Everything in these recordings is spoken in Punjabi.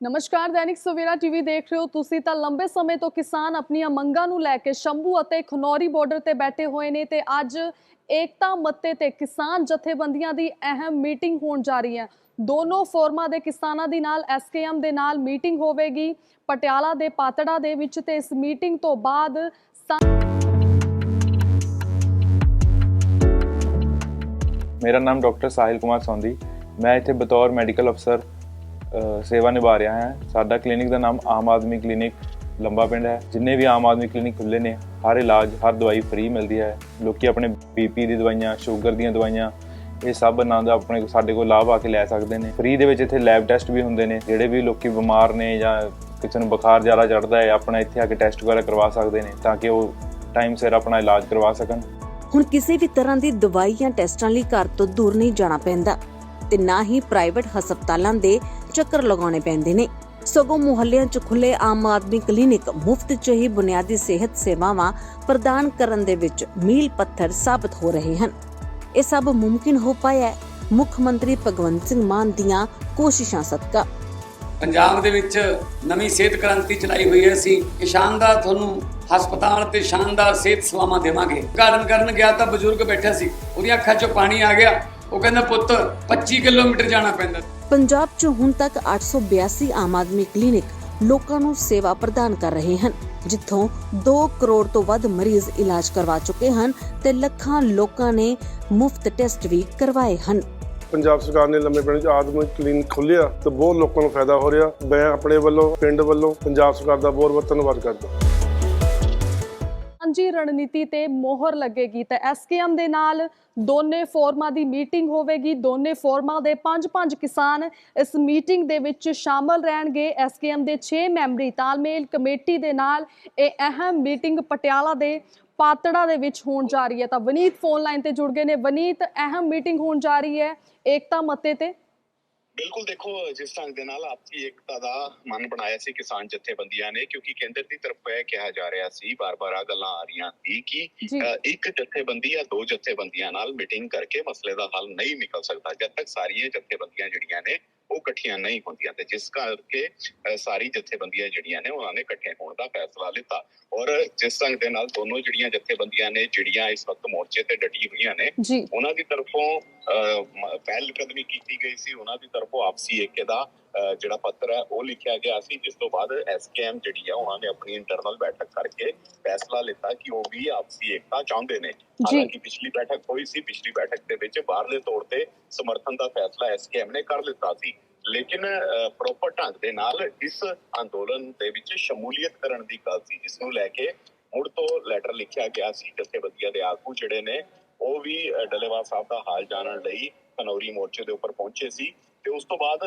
ਨਮਸਕਾਰ, ਦੈਨਿਕ ਸਵੇਰਾ ਟੀਵੀ ਦੇਖ ਰਹੇ ਹੋ ਤੁਸੀਂ ਤਾਂ ਲੰਬੇ ਸਮੇਂ ਤੋਂ ਕਿਸਾਨ ਆਪਣੀਆਂ ਮੰਗਾਂ ਨੂੰ ਲੈ ਕੇ ਸ਼ੰਭੂ ਅਤੇ ਖਨੌਰੀ ਬਾਰਡਰ ਤੇ ਬੈਠੇ ਹੋਏ ਨੇ ਤੇ ਅੱਜ ਏਕਤਾ ਮੱਤੇ ਤੇ ਕਿਸਾਨ ਜਥੇਬੰਦੀਆਂ ਦੀ ਅਹਿਮ ਮੀਟਿੰਗ ਹੋਣ ਜਾ ਰਹੀ ਹੈ। ਦੋਨੋਂ ਫੋਰਮਾਂ ਦੇ ਕਿਸਾਨਾਂ ਦੀ ਨਾਲ ਐਸਕੇਐਮ ਦੇ ਨਾਲ ਮੀਟਿੰਗ ਹੋਵੇਗੀ। ਪਟਿਆਲਾ ਦੇ ਪਾਤੜਾ ਦੇ ਵਿੱਚ ਤੇ ਇਸ ਮੀਟਿੰਗ ਤੋਂ ਬਾਅਦ ਮੇਰਾ ਨਾਮ ਡਾਕਟਰ ਸਾਹਿਲ ਕੁਮਾਰ ਸੌਂਦੀ। ਮੈਂ ਇੱਥੇ ਬਤੌਰ ਮੈਡੀਕਲ ਅਫਸਰ ਸੇਵਾ ਨਿਭਾ ਰਿਹਾ ਹਾਂ। ਸਾਡਾ ਕਲੀਨਿਕ ਦਾ ਨਾਮ ਆਮ ਆਦਮੀ ਕਲੀਨਿਕ ਲੰਬਾ ਪਿੰਡ ਹੈ। ਜਿੰਨੇ ਵੀ ਆਮ ਆਦਮੀ ਕਲੀਨਿਕ ਖੁੱਲੇ ਨੇ, ਹਰ ਇਲਾਜ, ਹਰ ਦਵਾਈ ਫ੍ਰੀ ਮਿਲਦੀ ਹੈ। ਲੋਕੀ ਆਪਣੇ ਬੀਪੀ ਦੀ ਦਵਾਈਆਂ ਸ਼ੂਗਰ ਦੀਆਂ ਦਵਾਈਆਂ, ਇਹ ਸਭ ਆਨੰਦ ਆਪਣੇ ਸਾਡੇ ਕੋਲ ਲਾਭ ਆ ਕੇ ਲੈ ਸਕਦੇ ਨੇ। ਫ੍ਰੀ ਦੇ ਵਿੱਚ ਇੱਥੇ ਲੈਬ ਟੈਸਟ ਵੀ ਹੁੰਦੇ ਨੇ, ਜਿਹੜੇ ਵੀ ਲੋਕੀ ਬਿਮਾਰ ਨੇ ਜਾਂ ਕਿਸੇ ਨੂੰ ਬੁਖਾਰ ਜ਼ਿਆਦਾ ਚੜਦਾ ਹੈ, ਆਪਣਾ ਇੱਥੇ ਆ ਕੇ ਟੈਸਟ ਵਗੈਰਾ ਕਰਵਾ ਸਕਦੇ ਨੇ ਤਾਂ ਕਿ ਉਹ ਟਾਈਮ ਸਿਰ ਆਪਣਾ ਇਲਾਜ ਕਰਵਾ ਸਕਣ। ਹੁਣ ਕਿਸੇ ਵੀ ਤਰ੍ਹਾਂ ਦੀ ਦਵਾਈ ਜਾਂ ਟੈਸਟਾਂ ਲਈ ਘਰ ਤੋਂ ਦੂਰ ਨਹੀਂ ਜਾਣਾ ਪੈਂਦਾ ਤੇ ਨਾ ਹੀ ਪ੍ਰਾਈਵੇਟ ਹਸਪਤਾਲਾਂ ਦੇ ਚੱਕਰ ਲਗਾਉਣੇ ਪੈਂਦੇ ਨੇ। ਸਗੋਂ ਮੁਹੱਲਿਆਂ 'ਚ ਖੁੱਲੇ ਆਮ ਆਦਮੀ ਕਲੀਨਿਕ ਮੁਫਤ 'ਚ ਹੀ ਬੁਨਿਆਦੀ ਸਿਹਤ ਸੇਵਾਵਾਂ ਪ੍ਰਦਾਨ ਕਰਨ ਦੇ ਵਿੱਚ ਮੀਲ ਪੱਥਰ ਸਾਬਤ ਹੋ ਰਹੇ ਹਨ। ਇਹ ਸਭ ਮੁਮਕਿਨ ਹੋ ਪਾਇਆ ਮੁੱਖ ਮੰਤਰੀ ਭਗਵੰਤ ਸਿੰਘ ਮਾਨ ਦੀਆਂ ਕੋਸ਼ਿਸ਼ਾਂ ਸਦਕਾ। ਪੰਜਾਬ ਦੇ ਵਿੱਚ ਨਵੀਂ ਸਿਹਤ ਕ੍ਰਾਂਤੀ ਚਲਾਈ ਹੋਈ ਹੈ। ਅਸੀਂ ਇਹ ਸ਼ਾਨਦਾਰ ਤੁਹਾਨੂੰ ਹਸਪਤਾਲ ਤੇ ਸ਼ਾਨਦਾਰ ਸਿਹਤ ਸੇਵਾਵਾਂ ਦੇਵਾਂਗੇ। ਉਦਘਾਟਨ ਕਰਨ ਗਿਆ ਤਾਂ ਬਜ਼ੁਰਗ ਬੈਠਾ ਸੀ। ਉਹਦੀਆਂ ਅੱਖਾਂ 'ਚੋਂ ਪਾਣੀ ਆ ਗਿਆ। ਉਹ ਕਹਿੰਦਾ, ਪੁੱਤ 25 ਕਿਲੋਮੀਟਰ ਜਾਣਾ ਪੈਂਦਾ ਪੰਜਾਬ 'ਚ ਹੁਣ ਤੱਕ 882 ਆਮ ਆਦਮੀ ਕਲੀਨਿਕ ਲੋਕਾਂ ਨੂੰ ਸੇਵਾ ਪ੍ਰਦਾਨ ਕਰ ਰਹੇ ਹਨ, ਜਿੱਥੋਂ 2 ਕਰੋੜ ਤੋਂ ਵੱਧ ਮਰੀਜ਼ ਇਲਾਜ ਕਰਵਾ ਚੁੱਕੇ ਹਨ ਤੇ ਲੱਖਾਂ ਲੋਕਾਂ ਨੇ ਮੁਫਤ ਟੈਸਟ ਵੀ ਕਰਵਾਏ ਹਨ। ਪੰਜਾਬ ਸਰਕਾਰ ਨੇ ਲੰਮੇ ਪਿੰਡ 'ਚ ਆਦਮੀ ਕਲੀਨਿਕ ਖੋਲ੍ਹਿਆ ਤੇ ਬਹੁਤ ਲੋਕਾਂ ਨੂੰ ਫਾਇਦਾ ਹੋ ਰਿਹਾ। ਮੈਂ ਆਪਣੇ ਵੱਲੋਂ, ਪਿੰਡ ਵੱਲੋਂ, ਪੰਜਾਬ ਸਰਕਾਰ ਦਾ ਬਹੁਤ ਬਹੁਤ ਧੰਨਵਾਦ ਕਰਦਾ। ਸਾਂਝੀ ਰਣਨੀਤੀ ਤੇ ਮੋਹਰ ਲੱਗੇਗੀ ਤੇ ਐਸਕੇਐਮ ਦੇ ਨਾਲ ਦੋਨੇ ਫੋਰਮਾਂ ਦੀ ਮੀਟਿੰਗ ਹੋਵੇਗੀ। ਦੋਨੇ ਫੋਰਮਾਂ ਦੇ ਪੰਜ ਪੰਜ ਕਿਸਾਨ ਇਸ ਮੀਟਿੰਗ ਦੇ ਵਿੱਚ ਸ਼ਾਮਲ ਰਹਿਣਗੇ। ਐਸਕੇਐਮ ਦੇ 6 ਮੈਂਬਰੀ ਤਾਲਮੇਲ ਕਮੇਟੀ ਦੇ ਨਾਲ ਇਹ ਅਹਿਮ ਮੀਟਿੰਗ ਪਟਿਆਲਾ ਦੇ ਪਾਤੜਾ ਦੇ ਵਿੱਚ ਹੋਣ ਜਾ ਰਹੀ ਹੈ। ਤਾਂ ਵਨੀਤ ਫੋਨ ਲਾਈਨ ਤੇ ਜੁੜ ਗਏ ਨੇ। ਵਨੀਤ, ਅਹਿਮ ਮੀਟਿੰਗ ਹੋਣ ਜਾ ਰਹੀ ਹੈ ਏਕਤਾ ਮਤੇ ਤੇ। ਬਿਲਕੁਲ ਦੇਖੋ ਜਿਸ ਢੰਗ ਦੇ ਨਾਲ ਆਪਸੀ ਏਕਤਾ ਦਾ ਮਨ ਬਣਾਇਆ ਸੀ ਕਿਸਾਨ ਜਥੇਬੰਦੀਆਂ ਨੇ ਕਿਉਂਕਿ ਕੇਂਦਰ ਦੀ ਤਰਫੋਂ ਇਹ ਕਿਹਾ ਜਾ ਰਿਹਾ ਸੀ ਬਾਰ-ਬਾਰ ਆ ਗੱਲਾਂ ਆ ਰਹੀਆਂ ਸੀ ਕਿ ਇੱਕ ਜਥੇਬੰਦੀ ਜਾਂ ਦੋ ਜਥੇਬੰਦੀਆਂ ਨਾਲ ਮੀਟਿੰਗ ਕਰਕੇ ਮਸਲੇ ਦਾ ਹੱਲ ਨਹੀਂ ਨਿਕਲ ਸਕਦਾ ਜਦ ਤੱਕ ਸਾਰੀਆਂ ਜਥੇਬੰਦੀਆਂ ਜਿਹੜੀਆਂ ਨੇ ਉਹ ਇਕੱਠੀਆਂ ਨਹੀਂ ਹੁੰਦੀਆਂ ਤੇ ਜਿਸ ਕਰਕੇ ਸਾਰੀ ਜਥੇਬੰਦੀਆਂ ਜਿਹੜੀਆਂ ਨੇ ਉਹਨਾਂ ਨੇ ਇਕੱਠੇ ਹੋਣ ਦਾ ਫੈਸਲਾ ਲਿੱਤਾ। ਔਰ ਜਿਸ ਢੰਗ ਦੇ ਨਾਲ ਦੋਨੋਂ ਜਿਹੜੀਆਂ ਜਥੇਬੰਦੀਆਂ ਨੇ ਜਿਹੜੀਆਂ ਇਸ ਵਕਤ ਮੋਰਚੇ ਤੇ ਡਟੀ ਹੋਈਆਂ ਨੇ ਉਹਨਾਂ ਦੀ ਤਰਫੋਂ ਪਹਿਲ ਕਦਮੀ ਕੀਤੀ ਗਈ ਸੀ ਉਹਨਾਂ ਦੀ ਤਰਫੋਂ ਆਪਸੀ ਏਕੇ ਦਾ ਜਿਹੜਾ ਪੱਤਰ ਹੈ ਉਹ ਲਿਖਿਆ ਗਿਆ ਸੀ ਜਿਸ ਤੋਂ ਬਾਅਦ ਐਸਕੇਐਮ ਜਿਹੜੀ ਆ ਉਹਨਾਂ ਨੇ ਆਪਣੀ ਇੰਟਰਨਲ ਬੈਠਕ ਕਰਕੇ ਫੈਸਲਾ ਲਿੱਤਾ ਕਿ ਉਹ ਵੀ ਆਪਸੀ ਏਕਤਾ ਚਾਹੁੰਦੇ ਨੇ। ਹਾਲਾਂਕਿ ਪਿਛਲੀ ਬੈਠਕ ਹੋਈ ਸੀ ਪਿਛਲੀ ਬੈਠਕ ਦੇ ਵਿੱਚ ਬਾਹਰਲੇ ਤੌਰ ਤੇ ਸਮਰਥਨ ਦਾ ਫੈਸਲਾ ਐਸਕੇਐਮ ਨੇ ਕਰ ਲਿੱਤਾ ਸੀ। ਲੇਕਿਨ ਪ੍ਰੋਪਰ ਢੰਗ ਦੇ ਨਾਲ ਇਸ ਅੰਦੋਲਨ ਦੇ ਵਿੱਚ ਸ਼ਮੂਲੀਅਤ ਕਰਨ ਦੀ ਗੱਲ ਸੀ ਜਿਸ ਨੂੰ ਲੈ ਕੇ ਮੁੜ ਤੋਂ ਲੈਟਰ ਲਿਖਿਆ ਗਿਆ ਸੀ। ਜਥੇਬੰਦੀਆਂ ਦੇ ਆਗੂ ਜਿਹੜੇ ਨੇ ਉਹ ਵੀ ਡੱਲੇਵਾਲ ਸਾਹਿਬ ਦਾ ਹਾਲ ਜਾਣਨ ਲਈ ਕਨੌਰੀ ਮੋਰਚੇ ਦੇ ਉੱਪਰ ਪਹੁੰਚੇ ਸੀ ਤੇ ਉਸ ਤੋਂ ਬਾਅਦ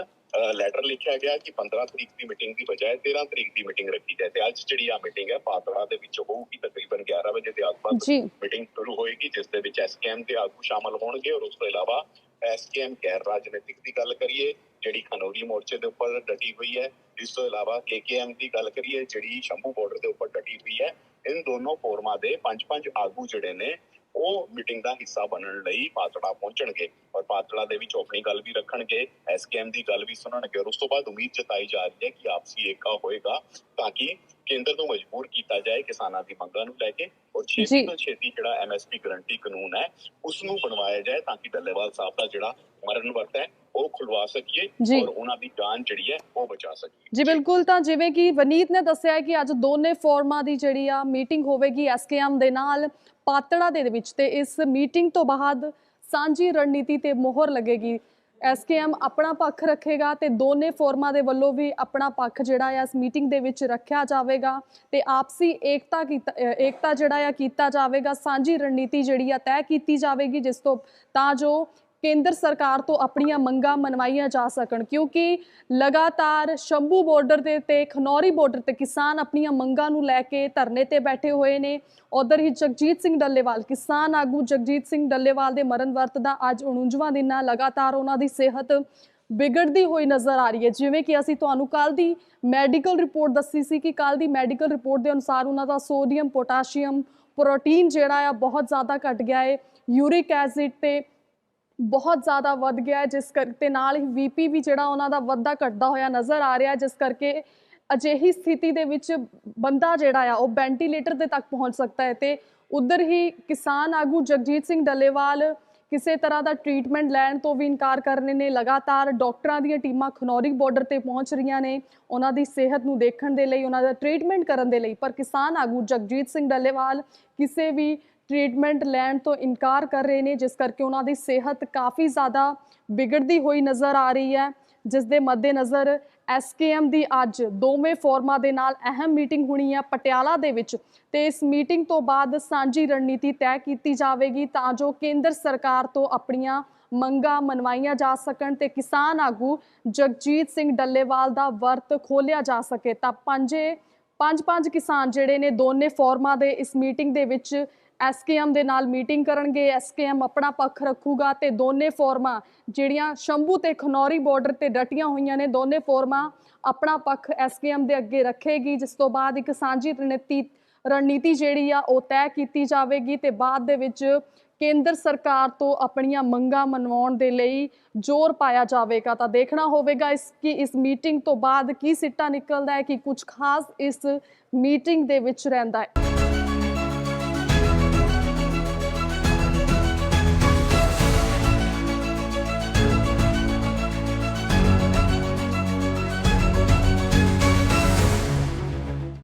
ਲੈਟਰ ਲਿਖਿਆ ਗਿਆ ਕਿ 15 ਤਰੀਕ ਦੀ ਮੀਟਿੰਗ ਦੀ ਬਜਾਏ 13 ਤਰੀਕ ਦੀ ਮੀਟਿੰਗ ਰੱਖੀ ਜਾਏ ਤੇ ਅੱਜ ਜਿਹੜੀ ਆ ਮੀਟਿੰਗ ਹੈ ਪਾਤੜਾ ਦੇ ਵਿੱਚ ਹੋਊਗੀ ਤਕਰੀਬਨ 11 ਵਜੇ ਦੇ ਆਸ-ਪਾਸ ਮੀਟਿੰਗ ਸ਼ੁਰੂ ਹੋਏਗੀ ਜਿਸ ਦੇ ਵਿੱਚ ਐਸਕੇਐਮ ਦੇ ਆਗੂ ਸ਼ਾਮਲ ਹੋਣਗੇ ਔਰ ਉਸ ਤੋਂ ਇਲਾਵਾ ਐਸਕੇਐਮ ਗੈਰ ਰਾਜਨੀਤਿਕ ਦੀ ਗੱਲ ਕਰੀਏ ਜਿਹੜੀ ਖਨੌਰੀ ਮੋਰਚੇ ਦੇ ਉੱਪਰ ਡਟੀ ਹੋਈ ਹੈ ਇਸ ਤੋਂ ਇਲਾਵਾ ਕੇਕੇਐਮ ਦੀ ਗੱਲ ਕਰੀਏ ਜਿਹੜੀ ਸ਼ੰਭੂ ਬਾਰਡਰ ਦੇ ਉੱਪਰ ਡਟੀ ਹੋਈ ਹੈ ਇਨ ਦੋਨੋਂ ਫੋਰਮਾਂ ਦੇ ਪੰਜ ਪੰਜ ਆਗੂ ਜਿਹੜੇ ਨੇ ਉਹ ਮੀਟਿੰਗ ਦਾ ਹਿੱਸਾ ਬਣਨ ਲਈ ਪਾਤੜਾ ਪਹੁੰਚਣਗੇ ਔਰ ਪਾਤੜਾ ਦੇ ਵਿੱਚ ਆਪਣੀ ਗੱਲ ਵੀ ਰੱਖਣਗੇ ਐਸਕੇਐਮ ਦੀ ਗੱਲ ਵੀ ਸੁਣਨਗੇ ਔਰ ਉਸ ਤੋਂ ਬਾਅਦ ਉਮੀਦ ਜਤਾਈ ਜਾ ਰਹੀ ਹੈ ਕਿ ਆਪਸੀ ਏਕਾ ਹੋਏਗਾ ਤਾਂ ਕਿ ਕੇਂਦਰ ਨੂੰ ਮਜਬੂਰ ਕੀਤਾ ਜਾਏ ਕਿਸਾਨਾਂ ਦੀ ਮੰਗਾਂ ਨੂੰ ਲੈ ਕੇ ਔਰ। ਛੇਤੀ ਤੋਂ ਛੇਤੀ ਜਿਹੜਾ ਐਮਐਸਪੀ ਗਰੰਟੀ ਕਾਨੂੰਨ ਹੈ ਉਸ ਨੂੰ ਬਣਵਾਇਆ ਜਾਏ ਤਾਂ ਕਿ ਡੱਲੇਵਾਲ ਸਾਹਿਬ ਦਾ ਜਿਹੜਾ ਮਰਨ ਵਰਤ ਹੈ ਉਹ ਖੁਲਵਾ ਸਕੀਏ। ਔਰ ਉਹਨਾਂ ਦੀ ਜਾਨ ਜਿਹੜੀ ਹੈ ਉਹ ਬਚਾ ਸਕੀਏ। ਜੀ ਬਿਲਕੁਲ। ਤਾਂ ਜਿਵੇਂ ਕਿ ਵਨੀਤ ਨੇ ਦੱਸਿਆ ਹੈ ਕਿ ਅੱਜ ਦੋਨੇ ਫੋਰਮਾਂ ਦੀ ਜਿਹੜੀ ਆ ਮੀਟਿੰਗ ਹੋਵੇਗੀ ਐਸਕੇਐਮ ਦੇ ਨਾਲ ਪਾਤੜਾ ਦੇ ਵਿੱਚ ਤੇ ਇਸ ਮੀਟਿੰਗ ਤੋਂ ਬਾਅਦ ਸਾਂਝੀ ਰਣਨੀਤੀ ਤੇ ਮੋਹਰ ਲੱਗੇਗੀ। ਐਸਕੇਐਮ ਆਪਣਾ ਪੱਖ ਰੱਖੇਗਾ ਤੇ ਦੋਨੇ ਫੋਰਮਾਂ ਦੇ ਵੱਲੋਂ ਵੀ ਆਪਣਾ ਪੱਖ ਜਿਹੜਾ ਆ ਇਸ ਮੀਟਿੰਗ ਦੇ ਵਿੱਚ ਰੱਖਿਆ ਜਾਵੇਗਾ ਤੇ ਆਪਸੀ ਏਕਤਾ ਏਕਤਾ ਜਿਹੜਾ ਆ ਕੀਤਾ ਜਾਵੇਗਾ ਸਾਂਝੀ ਰਣਨੀਤੀ ਜਿਹੜੀ ਆ ਤੈਅ ਕੀਤੀ ਜਾਵੇਗੀ ਜਿਸ ਤੋਂ ਤਾਂ ਜੋ ਕੇਂਦਰ ਸਰਕਾਰ ਤੋਂ ਆਪਣੀਆਂ ਮੰਗਾਂ ਮਨਵਾਈਆਂ ਜਾ ਸਕਣ, ਕਿਉਂਕਿ ਲਗਾਤਾਰ ਸ਼ੰਭੂ ਬਾਰਡਰ ਦੇ ਤੇ ਖਨੌਰੀ ਬਾਰਡਰ ਤੇ ਕਿਸਾਨ ਆਪਣੀਆਂ ਮੰਗਾਂ ਨੂੰ ਲੈ ਕੇ ਧਰਨੇ ਤੇ ਬੈਠੇ ਹੋਏ ਨੇ। ਉਧਰ ਹੀ ਜਗਜੀਤ ਸਿੰਘ ਡੱਲੇਵਾਲ, ਕਿਸਾਨ ਆਗੂ ਜਗਜੀਤ ਸਿੰਘ ਡੱਲੇਵਾਲ ਦੇ ਮਰਨ ਵਰਤ ਦਾ ਅੱਜ 49ਵਾਂ ਦਿਨ ਆ। ਲਗਾਤਾਰ ਉਹਨਾਂ ਦੀ ਸਿਹਤ ਵਿਗੜਦੀ ਹੋਈ ਨਜ਼ਰ ਆ ਰਹੀ ਹੈ। ਜਿਵੇਂ ਕਿ ਅਸੀਂ ਤੁਹਾਨੂੰ ਕੱਲ ਦੀ ਮੈਡੀਕਲ ਰਿਪੋਰਟ ਦੱਸੀ ਸੀ ਕਿ ਕੱਲ ਦੀ ਮੈਡੀਕਲ ਰਿਪੋਰਟ ਦੇ ਅਨੁਸਾਰ ਉਹਨਾਂ ਦਾ ਸੋਡੀਅਮ, ਪੋਟਾਸ਼ੀਅਮ, ਪ੍ਰੋਟੀਨ ਜਿਹੜਾ ਆ ਬਹੁਤ ਜ਼ਿਆਦਾ ਘਟ ਗਿਆ ਹੈ ਯੂਰਿਕ ਐਸਿਡ ਤੇ ਬਹੁਤ ਜ਼ਿਆਦਾ ਵੱਧ ਗਿਆ ਜਿਸ ਕਰਕੇ ਨਾਲ ਹੀ ਵੀਪੀ ਵੀ ਜਿਹੜਾ ਉਹਨਾਂ ਦਾ ਵੱਧਦਾ ਘਟਦਾ ਹੋਇਆ ਨਜ਼ਰ ਆ ਰਿਹਾ ਜਿਸ ਕਰਕੇ ਅਜਿਹੀ ਸਥਿਤੀ ਦੇ ਵਿੱਚ ਬੰਦਾ ਜਿਹੜਾ ਆ, ਉਹ ਵੈਂਟੀਲੇਟਰ ਦੇ ਤੱਕ ਪਹੁੰਚ ਸਕਦਾ ਹੈ ਤੇ ਉਧਰ ਹੀ ਕਿਸਾਨ ਆਗੂ ਜਗਜੀਤ ਸਿੰਘ ਡੱਲੇਵਾਲ ਕਿਸੇ ਤਰ੍ਹਾਂ ਦਾ ਟ੍ਰੀਟਮੈਂਟ ਲੈਣ ਤੋਂ ਵੀ ਇਨਕਾਰ ਕਰ ਰਹੇ ਨੇ, ਲਗਾਤਾਰ ਡਾਕਟਰਾਂ ਦੀਆਂ ਟੀਮਾਂ ਖਨੌਰੀ ਬਾਰਡਰ ਤੇ ਪਹੁੰਚ ਰਹੀਆਂ ਨੇ, ਉਹਨਾਂ ਦੀ ਸਿਹਤ ਨੂੰ ਦੇਖਣ ਦੇ ਲਈ, ਉਹਨਾਂ ਦਾ ਟ੍ਰੀਟਮੈਂਟ ਕਰਨ ਦੇ ਲਈ, ਪਰ ਕਿਸਾਨ ਆਗੂ ਜਗਜੀਤ ਸਿੰਘ ਡੱਲੇਵਾਲ ਕਿਸੇ ਵੀ ਟ੍ਰੀਟਮੈਂਟ ਲੈਣ ਤੋਂ ਇਨਕਾਰ ਕਰ ਰਹੇ ਨੇ, ਜਿਸ ਕਰਕੇ ਉਹਨਾਂ ਦੀ ਸਿਹਤ ਕਾਫੀ ਜ਼ਿਆਦਾ ਵਿਗੜਦੀ ਹੋਈ ਨਜ਼ਰ ਆ ਰਹੀ ਹੈ। ਜਿਸ ਦੇ ਮੱਦੇਨਜ਼ਰ ਐਸਕੇਐਮ ਦੀ ਅੱਜ ਦੋਵੇਂ ਫੋਰਮਾਂ ਦੇ ਨਾਲ ਅਹਿਮ ਮੀਟਿੰਗ ਹੋਣੀ ਹੈ ਪਟਿਆਲਾ ਦੇ ਵਿੱਚ ਤੇ ਇਸ ਮੀਟਿੰਗ ਤੋਂ ਬਾਅਦ ਸਾਂਝੀ ਰਣਨੀਤੀ ਤੈਅ ਕੀਤੀ ਜਾਵੇਗੀ ਤਾਂ ਜੋ ਕੇਂਦਰ ਸਰਕਾਰ ਤੋਂ ਆਪਣੀਆਂ ਮੰਗਾਂ ਮਨਵਾਈਆਂ ਜਾ ਸਕਣ ਤੇ ਕਿਸਾਨ ਆਗੂ ਜਗਜੀਤ ਸਿੰਘ ਡੱਲੇਵਾਲ ਦਾ ਵਰਤ ਖੋਲਿਆ ਜਾ ਸਕੇ। ਤਾਂ ਪੰਜੇ ਪੰਜ ਪੰਜ ਕਿਸਾਨ ਜਿਹੜੇ ਨੇ ਦੋਨੇ ਫੋਰਮਾਂ ਦੇ ਇਸ ਮੀਟਿੰਗ ਦੇ ਵਿੱਚ ਐਸਕੇਐਮ ਦੇ ਨਾਲ ਮੀਟਿੰਗ ਕਰਨਗੇ ਐਸਕੇਐਮ ਆਪਣਾ ਪੱਖ ਰੱਖੂਗਾ ਤੇ ਦੋਨੇ ਫੋਰਮਾਂ ਜਿਹੜੀਆਂ ਸ਼ੰਭੂ ਤੇ ਖਨੌਰੀ ਬਾਰਡਰ ਤੇ ਡਟੀਆਂ ਹੋਈਆਂ ਨੇ, ਦੋਨੇ ਫੋਰਮਾਂ ਆਪਣਾ ਪੱਖ ਐਸਕੇਐਮ ਦੇ ਅੱਗੇ ਰੱਖੇਗੀ, ਜਿਸ ਤੋਂ ਬਾਅਦ ਇੱਕ ਸਾਂਝੀ ਰਣਨੀਤੀ ਰਣਨੀਤੀ ਜਿਹੜੀ ਆ ਉਹ ਤੈਅ ਕੀਤੀ ਜਾਵੇਗੀ ਤੇ ਬਾਅਦ ਦੇ ਵਿੱਚ ਕੇਂਦਰ ਸਰਕਾਰ ਤੋਂ ਆਪਣੀਆਂ ਮੰਗਾਂ ਮਨਵਾਉਣ ਦੇ ਲਈ ਜ਼ੋਰ ਪਾਇਆ ਜਾਵੇਗਾ। ਤਾਂ ਦੇਖਣਾ ਹੋਵੇਗਾ ਇਸ ਕਿ ਇਸ ਮੀਟਿੰਗ ਤੋਂ ਬਾਅਦ ਕੀ ਸਿੱਟਾ ਨਿਕਲਦਾ ਹੈ, ਕਿ ਕੁਝ ਖਾਸ ਇਸ ਮੀਟਿੰਗ ਦੇ ਵਿੱਚ ਰਹਿੰਦਾ ਹੈ।